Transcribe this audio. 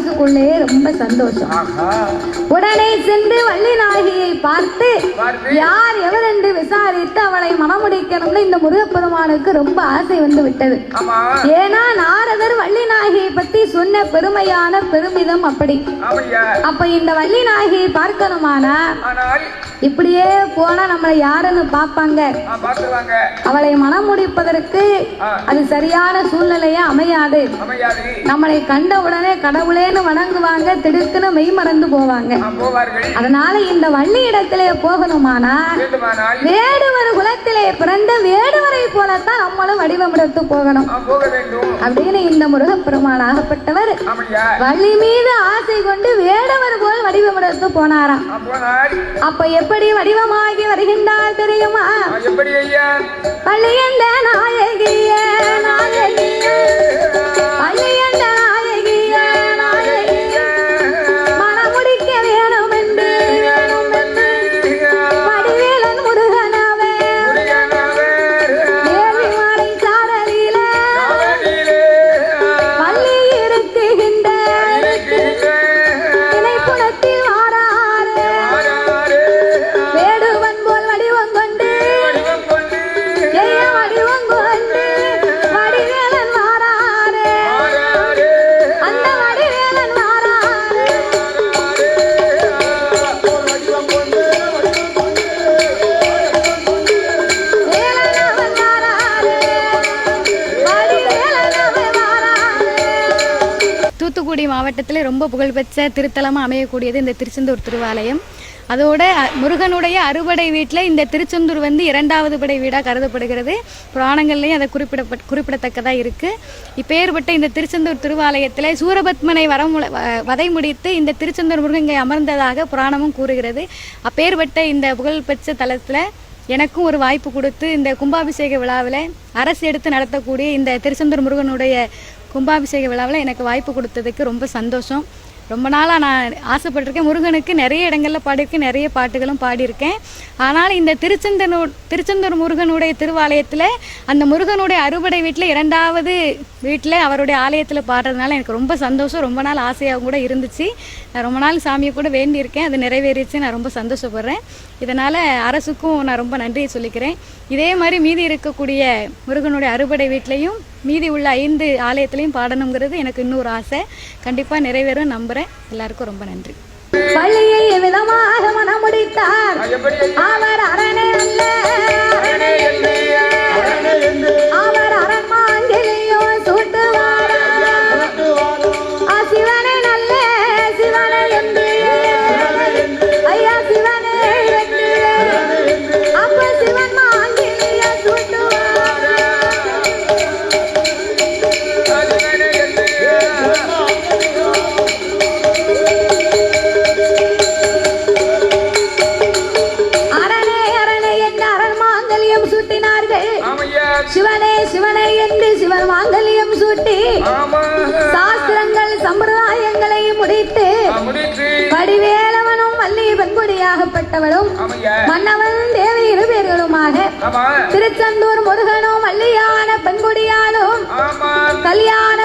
முருகப்பெருமானுக்கு மனசுக்குள்ளே ரொம்ப சந்தோஷம். உடனே சென்று வள்ளி நாயகியை பார்த்து யார் எவர் என்று விசாரித்து அவளை மணமுடிக்கணும்னு இந்த முருகப்பெருமானுக்கு ரொம்ப ஆசை வந்து விட்டது ஏன்னா நாரதர் வள்ளி சொன்ன பெருமையான பெருமிதம் அப்படி. அப்ப இந்த வள்ளி நாயகியை பார்க்கணுமானா? இப்படியே போனா நம்மளை யாருன்னு பார்த்துவாங்க அவளை மனம் முடிப்பதற்கு. அது சரியான சூழ்நிலையா அமையாது. நம்மளை கண்ட உடனே கடவுளேன்னு வணங்குவாங்க திடுக்குன்னு மெய் மறந்து போவாங்க. அதனால இந்த வள்ளி இடத்திலே போகணுமானா? வேடுவர் குலத்திலே பிறந்த வேடுவரை போலத்தான் நம்மளும் வடிவமெடுத்து போகணும். ஆ, போக வேண்டும். அப்படின்னு இந்த முருகப்பெருமான் ஆகப்பட்டவர். வள்ளி மீது ஆசை கொண்டு வேடவர் போல் வடிவமெடுத்து போனாராம். அப்ப எப்படி வடிவமாகி வருகின்றார் தெரியுமா? வள்ளி என்ற நாயகிய நாயகிய. தூத்துக்குடி மாவட்டத்தில் ரொம்ப புகழ்பெற்ற திருத்தலமாக அமையக்கூடியது இந்த திருச்செந்தூர் திருவாலயம். அதோட முருகனுடைய அறுபடை வீட்டில் இந்த திருச்செந்தூர் வந்து இரண்டாவது படை வீடாக கருதப்படுகிறது. புராணங்கள்லையும் அதை குறிப்பிடப்பட் குறிப்பிடத்தக்கதாக இருக்குது இப்பேற்பட்ட இந்த திருச்செந்தூர் திருவாலயத்தில் சூரபத்மனை வரமுல வ- வதை முடித்து இந்த திருச்செந்தூர் முருகன் இங்கே அமர்ந்ததாக புராணமும் கூறுகிறது. அப்பேற்பட்ட இந்த புகழ்பெற்ற தலத்தில் எனக்கும் ஒரு வாய்ப்பு கொடுத்து இந்த கும்பாபிஷேக விழாவில் அரசு எடுத்து நடத்தக்கூடிய இந்த திருச்செந்தூர் முருகனுடைய கும்பாபிஷேக விழாவில் எனக்கு வாய்ப்பு கொடுத்ததுக்கு ரொம்ப சந்தோஷம். ரொம்ப நாளாக நான் ஆசைப்பட்டிருக்கேன். முருகனுக்கு நிறைய இடங்களில் பாடியிருக்கேன். நிறைய பாட்டுகளும் பாடியிருக்கேன். ஆனால் இந்த திருச்செந்தூர் திருச்செந்தூர் முருகனுடைய திருவாலயத்தில் அந்த முருகனுடைய அறுபடை வீட்டில் இரண்டாவது வீட்டில் அவருடைய ஆலயத்தில் பாடுறதுனால எனக்கு ரொம்ப சந்தோஷம். ரொம்ப நாள் ஆசையாக கூட இருந்துச்சு. நான் ரொம்ப நாள் சாமியை கூட வேண்டியிருக்கேன். அது நிறைவேறிச்சு. நான் ரொம்ப சந்தோஷப்படுறேன். இதனால் அரசுக்கும் நான் ரொம்ப நன்றியை சொல்லிக்கிறேன். இதே மாதிரி மீதி இருக்கக்கூடிய முருகனுடைய அறுபடை வீட்லேயும் மீதி உள்ள ஐந்து ஆலயத்திலையும் பாடணுங்கிறது எனக்கு இன்னொரு ஆசை. கண்டிப்பாக நிறைவேறும் நம்புகிறேன் எல்லாருக்கும் ரொம்ப நன்றி. பள்ளியை விதமாக மனமுடித்தார் எப்படி சிவனே சிவனே என்று சிவன் மாங்கல்யம் சூட்டி சாஸ்திரங்கள் சம்பிரதாயங்களை முடித்து வடிவேலவனும் வள்ளி பெண்குடியாகப்பட்டவளும் மன்னவன் தேவி இருவேர்களுமாக திருச்செந்தூர் முருகனும் வள்ளியான பெண்குடியானும் ஆமா. கல்யாண